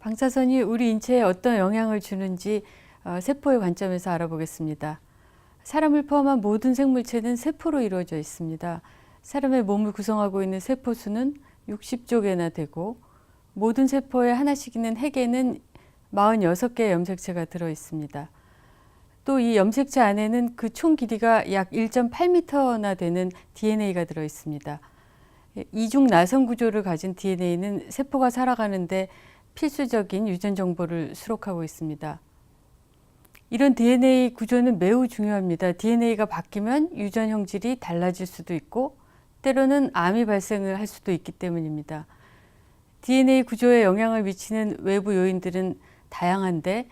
방사선이 우리 인체에 어떤 영향을 주는지 어, 세포의 관점에서 알아보겠습니다. 사람을 포함한 모든 생물체는 세포로 이루어져 있습니다. 사람의 몸을 구성하고 있는 세포 수는 60조 개나 되고 모든 세포에 하나씩 있는 핵에는 46개의 염색체가 들어 있습니다. 또 이 염색체 안에는 그 총 길이가 약 1.8m나 되는 DNA가 들어 있습니다. 이중 나선 구조를 가진 DNA는 세포가 살아가는데 필수적인 유전 정보를 수록하고 있습니다. 이런 DNA 구조는 매우 중요합니다. DNA가 바뀌면 유전 형질이 달라질 수도 있고 때로는 암이 발생을 할 수도 있기 때문입니다. DNA 구조에 영향을 미치는 외부 요인들은 다양한데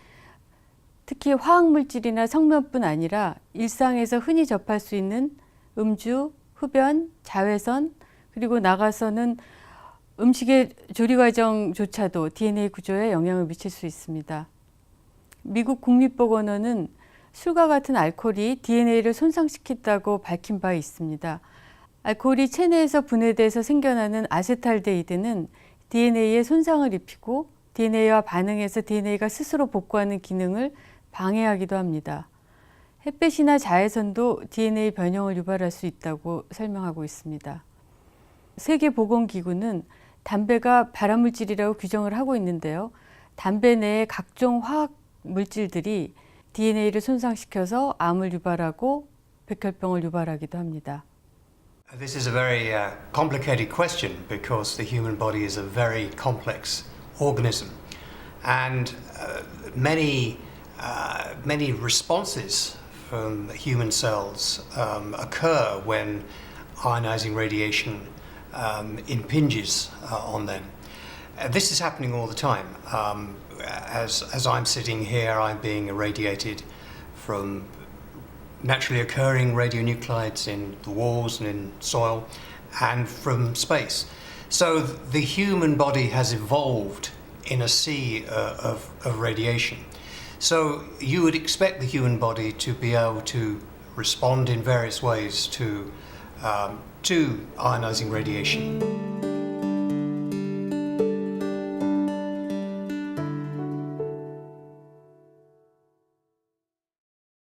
특히 화학 물질이나 성면뿐 아니라 일상에서 흔히 접할 수 있는 음주, 흡연, 자외선 그리고 나가서는 음식의 조리 과정조차도 DNA 구조에 영향을 미칠 수 있습니다. 미국 국립보건원은 술과 같은 알코올이 DNA를 손상시킨다고 밝힌 바 있습니다. 알코올이 체내에서 분해돼서 생겨나는 아세탈데히드는 DNA에 손상을 입히고 DNA와 반응해서 DNA가 스스로 복구하는 기능을 방해하기도 합니다. 햇빛이나 자외선도 DNA 변형을 유발할 수 있다고 설명하고 있습니다. 세계보건기구는 담배가 발암물질이라고 규정을 하고 있는데요. 담배 내의 각종 화학 물질들이 DNA를 손상시켜서 암을 유발하고 백혈병을 유발하기도 합니다. This is a very uh, complicated question because the human body is a very complex organism, and uh, many uh, many responses from human cells um, occur when ionizing radiation um, impinges uh, on them. Uh, this is happening all the time. Um, as as I'm sitting here, I'm being irradiated from naturally occurring radionuclides in the walls and in soil and from space. So the human body has evolved in a sea uh, of, of radiation. So you would expect the human body to be able to respond in various ways to, um, to ionizing radiation.